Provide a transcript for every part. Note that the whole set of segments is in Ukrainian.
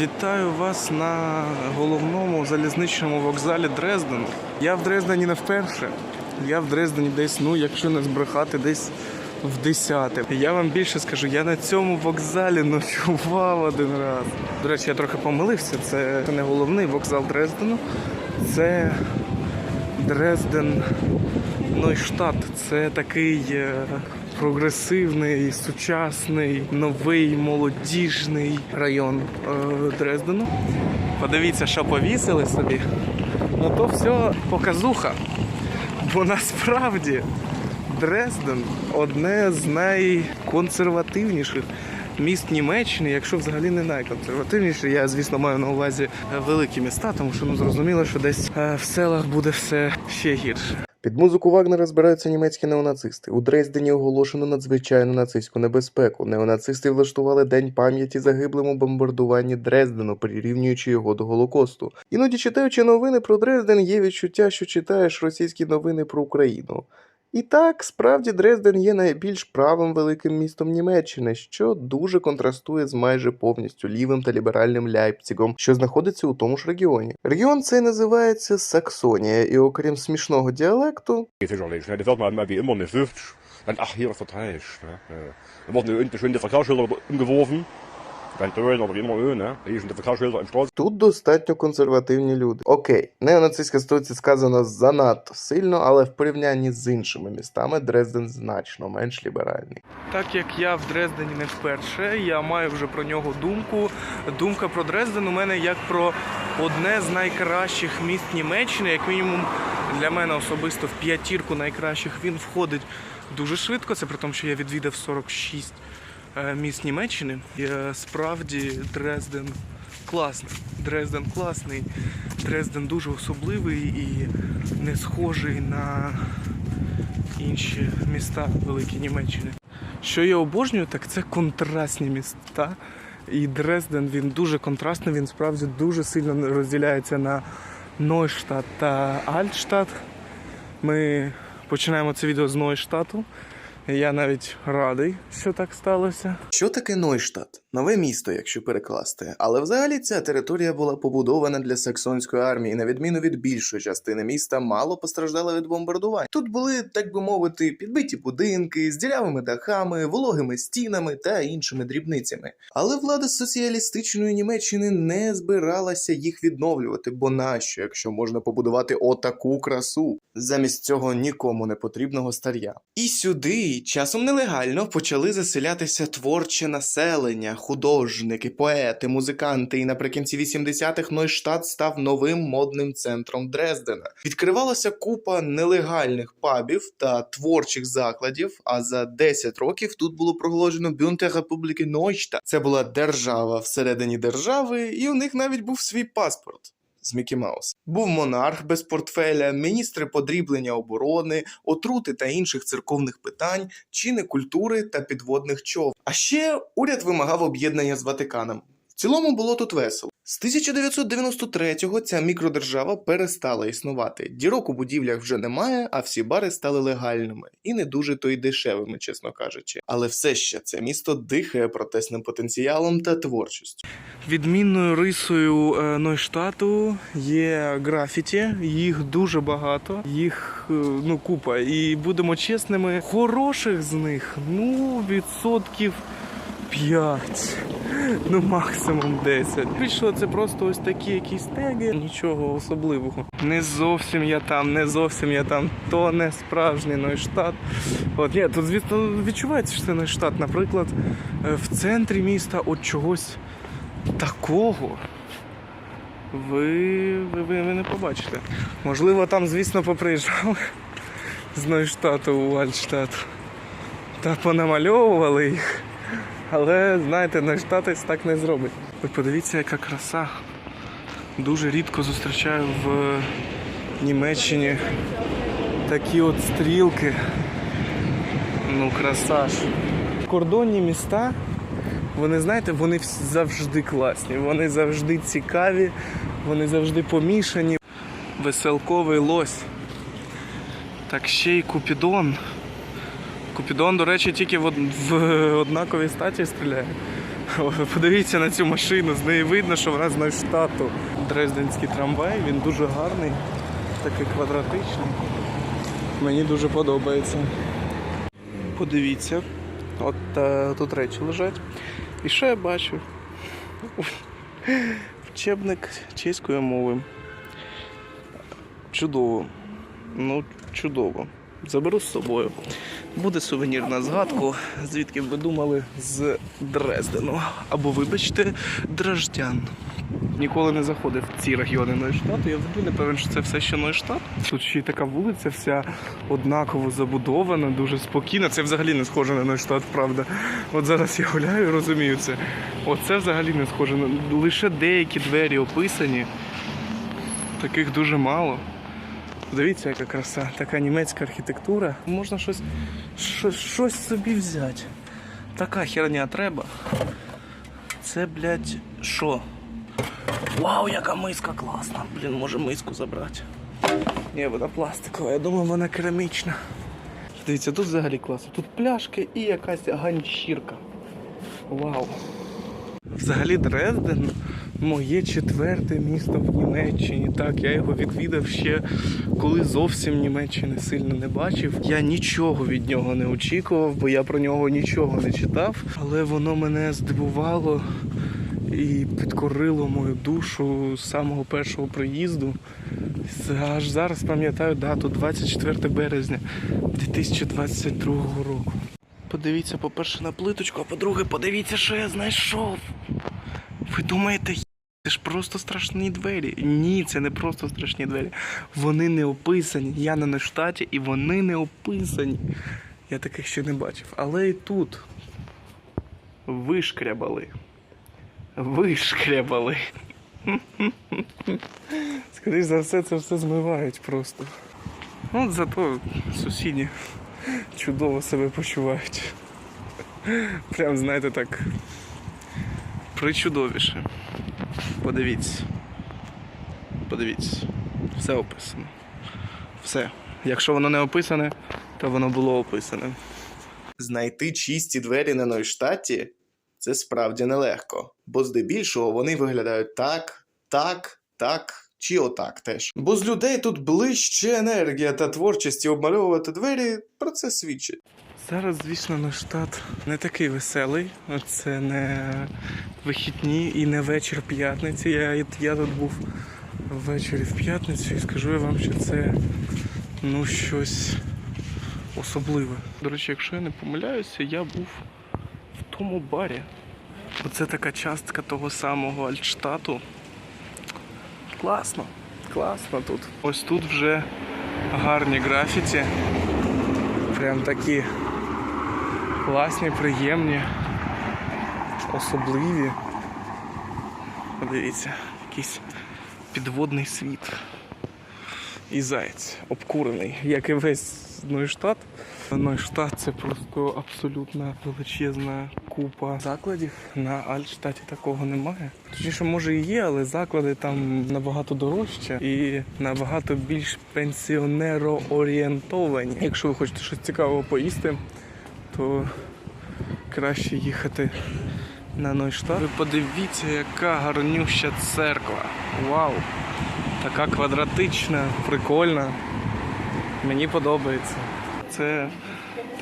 Вітаю вас на головному залізничному вокзалі Дрездену. Я в Дрездені не вперше. Я в Дрездені десь, ну, якщо не збрехати, десь в десяте. Я вам більше скажу, я на цьому вокзалі ночував один раз. До речі, я трохи помилився. Це не головний вокзал Дрездену. Це Дрезден Нойштадт. Це такий е, прогресивний, сучасний, новий, молодіжний район е, Дрездену. Подивіться, що повісили собі. Ну то все показуха. Бо насправді Дрезден одне з найконсервативніших міст Німеччини, якщо взагалі не найконсервативніше. Я, звісно, маю на увазі е, великі міста, тому що ну зрозуміло, що десь е, в селах буде все ще гірше. Під музику Вагнера збираються німецькі неонацисти. У Дрездені оголошено надзвичайну нацистську небезпеку. Неонацисти влаштували день пам'яті загиблому бомбардуванні Дрездену, прирівнюючи його до Голокосту. Іноді читаючи новини про Дрезден, є відчуття, що читаєш російські новини про Україну. І так, справді Дрезден є найбільш правим великим містом Німеччини, що дуже контрастує з майже повністю лівим та ліберальним Ляйпцігом, що знаходиться у тому ж регіоні. Регіон цей називається Саксонія, і окрім смішного діалекту, Тут достатньо консервативні люди. Окей, неонацистська столиця сказано занадто сильно, але в порівнянні з іншими містами Дрезден значно менш ліберальний. Так як я в Дрездені не вперше, я маю вже про нього думку. Думка про Дрезден у мене як про одне з найкращих міст Німеччини, як мінімум для мене особисто в п'ятірку найкращих він входить дуже швидко. Це при тому, що я відвідав 46 е, міст Німеччини. І е, справді Дрезден класний. Дрезден класний. Дрезден дуже особливий і не схожий на інші міста Великі Німеччини. Що я обожнюю, так це контрастні міста. І Дрезден він дуже контрастний, він справді дуже сильно розділяється на Нойштадт та Альтштадт. Ми починаємо це відео з Нойштату. Я навіть радий, що так сталося. Що таке Нойштадт? Нове місто, якщо перекласти. Але взагалі ця територія була побудована для саксонської армії, на відміну від більшої частини міста, мало постраждала від бомбардувань. Тут були, так би мовити, підбиті будинки з дірявими дахами, вологими стінами та іншими дрібницями. Але влада соціалістичної Німеччини не збиралася їх відновлювати, бо нащо, якщо можна побудувати отаку красу? Замість цього нікому не потрібного стар'я. І сюди часом нелегально почали заселятися творче населення, художники, поети, музиканти. І наприкінці 80-х Нойштадт став новим модним центром Дрездена. Відкривалася купа нелегальних пабів та творчих закладів. А за 10 років тут було проголошено Бюнте Републіки Нойштадт. Це була держава всередині держави, і у них навіть був свій паспорт з Мікі Маус. Був монарх без портфеля, міністри подріблення оборони, отрути та інших церковних питань, чини культури та підводних чов. А ще уряд вимагав об'єднання з Ватиканом. Цілому було тут весело. З 1993-го ця мікродержава перестала існувати. Дірок у будівлях вже немає, а всі бари стали легальними і не дуже то й дешевими, чесно кажучи. Але все ще це місто дихає протестним потенціалом та творчістю. Відмінною рисою е, Нойштату є графіті. Їх дуже багато, їх е, ну купа. І будемо чесними, хороших з них ну відсотків 5, ну максимум 10. Вийшло це просто ось такі якісь теги, нічого особливого. Не зовсім я там, не зовсім я там. То не справжній Нойштат. От ні, тут звісно відчувається, що це Нойштат. Наприклад, е, в центрі міста от чогось такого. Ви, ви, ви, не побачите. Можливо, там, звісно, поприїжджали з Нойштату у Альтштадт та понамальовували їх. Але, знаєте, Нойштатець так не зробить. Ви подивіться, яка краса. Дуже рідко зустрічаю в Німеччині такі от стрілки. Ну, краса ж. Кордонні міста вони, знаєте, вони завжди класні, вони завжди цікаві, вони завжди помішані. Веселковий лось. Так ще й Купідон. Купідон, до речі, тільки в, од- в однаковій статі стріляє. Подивіться на цю машину, з неї видно, що вона з Нойштату. Дрезденський трамвай, він дуже гарний, такий квадратичний. Мені дуже подобається. Подивіться, от е, тут речі лежать. І що я бачу? Учебник чеської мови. Чудово. Ну, чудово. Заберу з собою. Буде сувенір на згадку, звідки ви думали, з Дрездену. Або, вибачте, Драждян. Ніколи не заходив в ці регіони Нойштату. Я взагалі не певен, що це все ще Нойштат. Тут ще й така вулиця, вся однаково забудована, дуже спокійна. Це взагалі не схоже на Нойштат, правда. От зараз я гуляю розумію це. Оце взагалі не схоже на лише деякі двері описані. Таких дуже мало. Дивіться, яка краса, така німецька архітектура. Можна щось, щось, щось собі взяти. Така херня треба. Це, блядь, що? Вау, яка миска класна. Блін, може миску забрати. Ні, вона пластикова, я думаю, вона керамічна. Дивіться, тут взагалі класно. Тут пляшки і якась ганчірка. Вау. Взагалі Дрезден моє четверте місто в Німеччині. Так, я його відвідав ще коли зовсім Німеччини сильно не бачив. Я нічого від нього не очікував, бо я про нього нічого не читав. Але воно мене здивувало і підкорило мою душу з самого першого приїзду. Аж зараз пам'ятаю дату 24 березня 2022 року. Подивіться, по-перше, на плиточку, а по-друге, подивіться, що я знайшов. Ви думаєте, «Є, це ж просто страшні двері? Ні, це не просто страшні двері. Вони не описані. Я на Нештаті і вони не описані. Я таких ще не бачив. Але і тут вишкрябали. Вишкрябали. Скоріше за все, це все змивають просто. От зато сусіді чудово себе почувають. Прям, знаєте, так. Причудовіше. Подивіться. Подивіться. Все описано. Все. Якщо воно не описане, то воно було описане. Знайти чисті двері на Нойштаті це справді нелегко, бо здебільшого вони виглядають так, так, так чи отак теж. Бо з людей тут ближче енергія та творчість і обмальовувати двері про це свідчить. Зараз, звісно, наш штат не такий веселий. Це не вихідні і не вечір п'ятниці. Я, я тут був ввечері в п'ятницю і скажу я вам, що це ну щось особливе. До речі, якщо я не помиляюся, я був в тому барі. Оце така частка того самого Альтштату. Класно, класно тут. Ось тут вже гарні графіті. Прям такі класні, приємні, особливі. Подивіться, якийсь підводний світ. І заєць обкурений, як і весь Нойштат. Нойштат це просто абсолютно величезна купа закладів. На Альтштаті такого немає. Точніше, може і є, але заклади там набагато дорожче і набагато більш пенсіонероорієнтовані. Якщо ви хочете щось цікавого поїсти, то краще їхати на Нойштат. Ви подивіться, яка гарнюща церква. Вау! Така квадратична, прикольна. Мені подобається. Це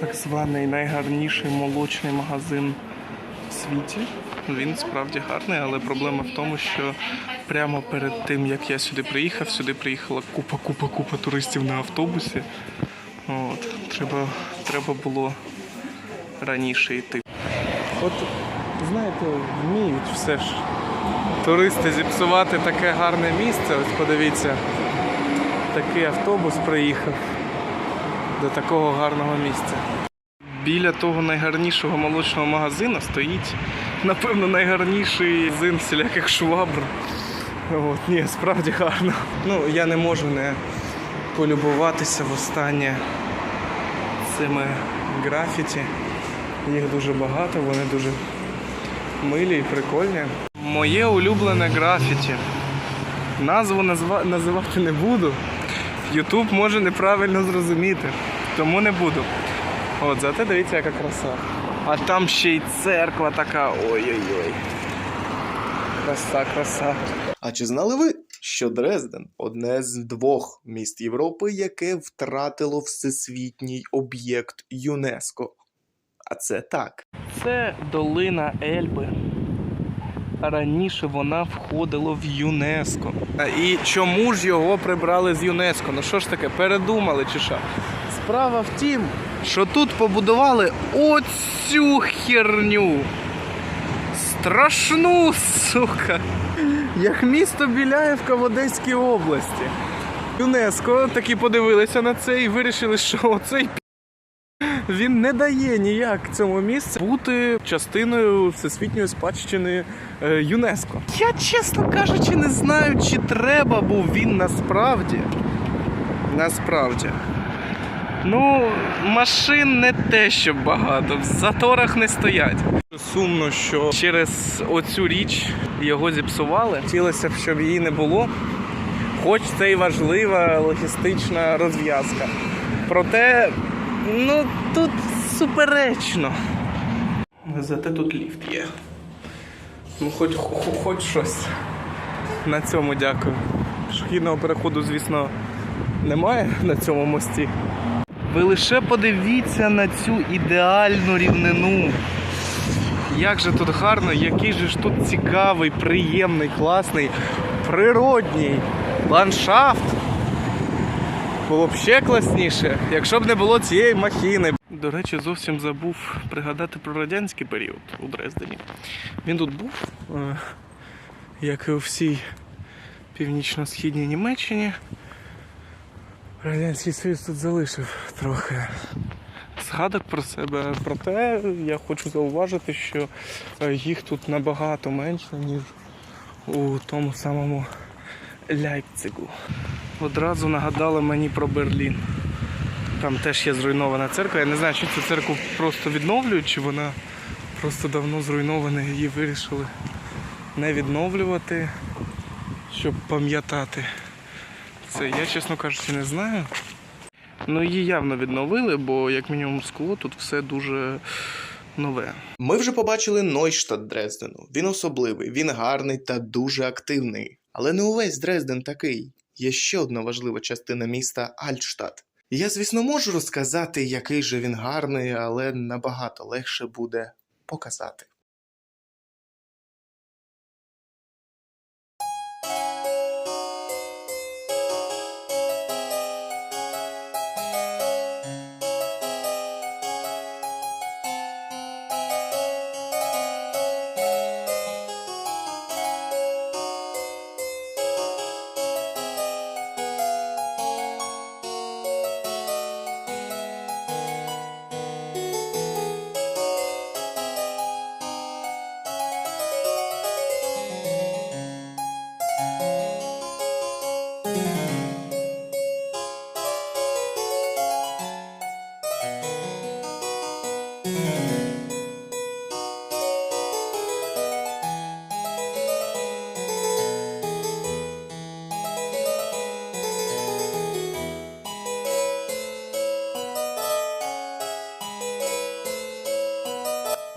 так званий найгарніший молочний магазин в світі. Він справді гарний, але проблема в тому, що прямо перед тим, як я сюди приїхав, сюди приїхала купа, купа, купа туристів на автобусі. От, треба, треба було раніше йти. От, знаєте, вміють все ж. Туристи зіпсувати таке гарне місце. Ось подивіться, такий автобус приїхав до такого гарного місця. Біля того найгарнішого молочного магазину стоїть, напевно, найгарніший магазин всіляких швабр. От, ні, справді гарно. Ну, я не можу не полюбуватися востаннє цими графіті. Їх дуже багато, вони дуже милі і прикольні. Моє улюблене графіті. Назву назва... називати не буду. Ютуб може неправильно зрозуміти, тому не буду. От, зате дивіться, яка краса. А там ще й церква така. Ой-ой-ой. Краса, краса. А чи знали ви, що Дрезден одне з двох міст Європи, яке втратило всесвітній об'єкт ЮНЕСКО? А це так. Це долина Ельби. Раніше вона входила в ЮНЕСКо. І чому ж його прибрали з ЮНЕСКо? Ну що ж таке, передумали чи що? Справа в тім, що тут побудували оцю херню. Страшну, сука. Як місто Біляєвка в Одеській області. ЮНЕСКо таки подивилися на це і вирішили, що оцей він не дає ніяк цьому місцю бути частиною всесвітньої спадщини е, ЮНЕСКО. Я, чесно кажучи, не знаю, чи треба був він насправді. Насправді. Ну, машин не те, що багато, в заторах не стоять. Сумно, що через оцю річ його зіпсували. Хотілося б, щоб її не було. Хоч це і важлива логістична розв'язка. Проте, ну тут суперечно. Зате тут ліфт є. Ну, хоч, хо- хоч щось. На цьому дякую. Шкільного переходу, звісно, немає на цьому мості. Ви лише подивіться на цю ідеальну рівнину. Як же тут гарно, який же ж тут цікавий, приємний, класний, природній ландшафт. Було б ще класніше, якщо б не було цієї махіни. До речі, зовсім забув пригадати про радянський період у Дрездені. Він тут був, е, як і у всій північно-східній Німеччині. Радянський Союз тут залишив трохи згадок про себе. Проте я хочу зауважити, що е, їх тут набагато менше, ніж у тому самому Ляйпцигу. Одразу нагадали мені про Берлін. Там теж є зруйнована церква. Я не знаю, чи цю церкву просто відновлюють, чи вона просто давно зруйнована, її вирішили не відновлювати, щоб пам'ятати. Це я, чесно кажучи, не знаю. Ну її явно відновили, бо як мінімум скло тут все дуже нове. Ми вже побачили Нойштадт Дрездену. Він особливий, він гарний та дуже активний. Але не увесь Дрезден такий. Є ще одна важлива частина міста Альтштадт. Я, звісно, можу розказати, який же він гарний, але набагато легше буде показати.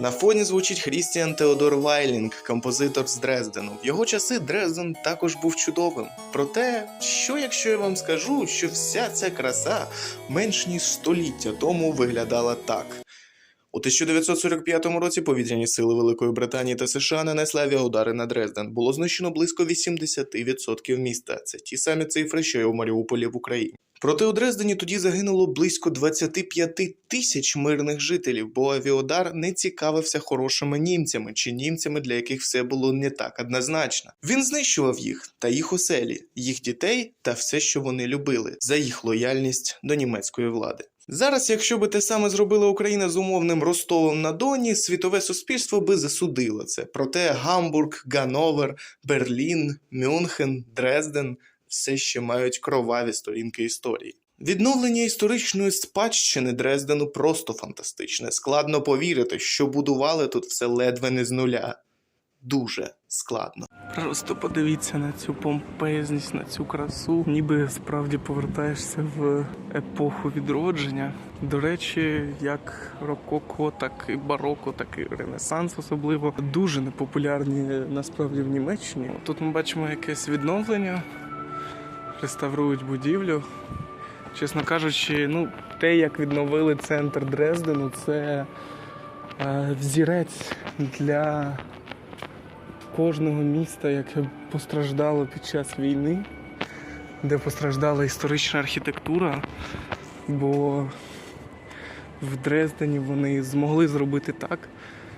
На фоні звучить Хрістіан Теодор Вайлінг, композитор з Дрездену. В його часи Дрезден також був чудовим. Проте, що якщо я вам скажу, що вся ця краса менш ніж століття тому виглядала так. У 1945 році повітряні сили Великої Британії та США нанесли авіаудари на Дрезден. Було знищено близько 80% міста. Це ті самі цифри, що й у Маріуполі в Україні. Проте у Дрездені тоді загинуло близько 25 тисяч мирних жителів, бо авіодар не цікавився хорошими німцями чи німцями, для яких все було не так однозначно. Він знищував їх та їх оселі, їх дітей та все, що вони любили, за їх лояльність до німецької влади. Зараз, якщо би те саме зробила Україна з умовним Ростовом на Доні, світове суспільство би засудило це. Проте Гамбург, Гановер, Берлін, Мюнхен, Дрезден все ще мають кроваві сторінки історії. Відновлення історичної спадщини Дрездену просто фантастичне. Складно повірити, що будували тут все ледве не з нуля. Дуже складно. Просто подивіться на цю помпезність, на цю красу. Ніби справді повертаєшся в епоху відродження. До речі, як рококо, так і бароко, так і Ренесанс особливо дуже непопулярні насправді в Німеччині. Тут ми бачимо якесь відновлення, реставрують будівлю. Чесно кажучи, ну те, як відновили центр Дрездену, це е, взірець для кожного міста, яке постраждало під час війни, де постраждала історична архітектура, бо в Дрездені вони змогли зробити так,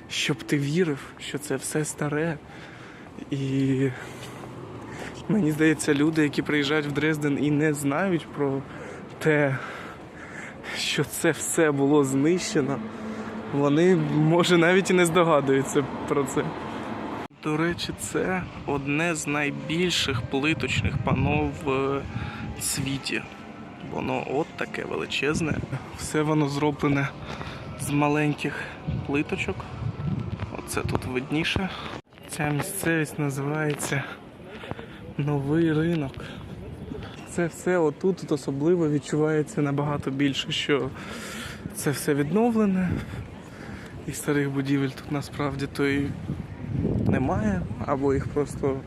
щоб ти вірив, що це все старе. І мені здається, люди, які приїжджають в Дрезден і не знають про те, що це все було знищено, вони може навіть і не здогадуються про це. До речі, це одне з найбільших плиточних пано в світі. Воно от таке величезне. Все воно зроблене з маленьких плиточок. Оце тут видніше. Ця місцевість називається Новий ринок. Це все отут тут особливо відчувається набагато більше, що це все відновлене. І старих будівель тут насправді то і немає, або їх просто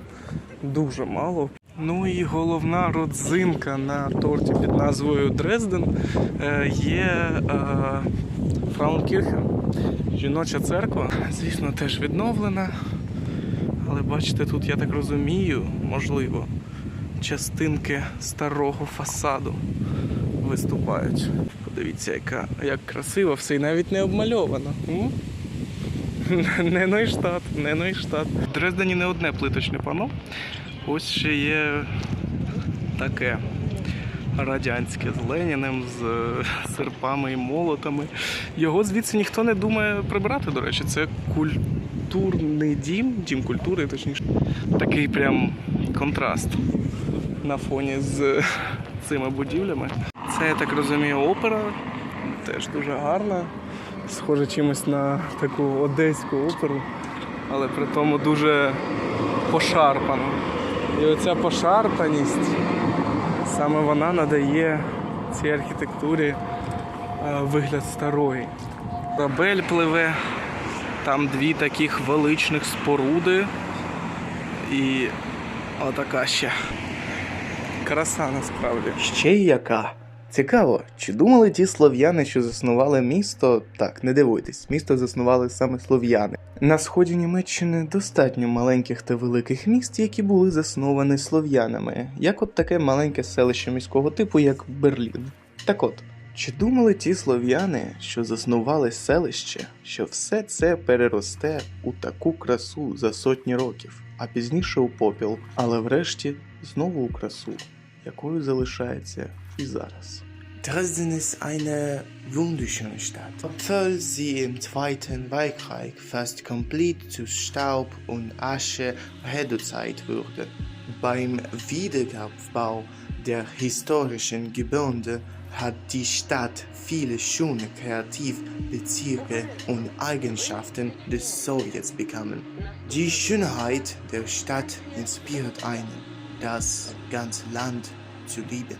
дуже мало. Ну і головна родзинка на торті під назвою Дрезден е, є е, Фрауnkirche, жіноча церква. Звісно, теж відновлена. Але бачите, тут, я так розумію, можливо, частинки старого фасаду виступають. Подивіться, яка як красиво, все і навіть не обмальовано. Не Нойштадт, не Нойштадт. В Дрездені не одне плиточне пано. Ось ще є таке радянське з Леніним, з серпами і молотами. Його звідси ніхто не думає прибрати, до речі. Це культурний дім, дім культури, точніше. Такий прям контраст на фоні з цими будівлями. Це, я так розумію, опера. Теж дуже гарна. Схоже чимось на таку одеську оперу, але при тому дуже пошарпану. І оця пошарпаність, саме вона надає цій архітектурі е, вигляд старої. Корабель пливе, там дві таких величних споруди. І отака ще краса насправді. Ще й яка. Цікаво, чи думали ті слов'яни, що заснували місто? Так, не дивуйтесь, місто заснували саме слов'яни. На сході Німеччини достатньо маленьких та великих міст, які були засновані слов'янами, як от таке маленьке селище міського типу, як Берлін. Так от, чи думали ті слов'яни, що заснували селище, що все це переросте у таку красу за сотні років, а пізніше у попіл, але врешті знову у красу, якою залишається і зараз. Dresden ist eine wunderschöne Stadt. Obwohl sie im Zweiten Weltkrieg fast komplett zu Staub und Asche reduziert wurde. Beim Wiederaufbau der historischen Gebäude hat die Stadt viele schöne Kreativbezirke und Eigenschaften des Sowjets bekommen. Die Schönheit der Stadt inspiriert einen, das ganze Land zu lieben.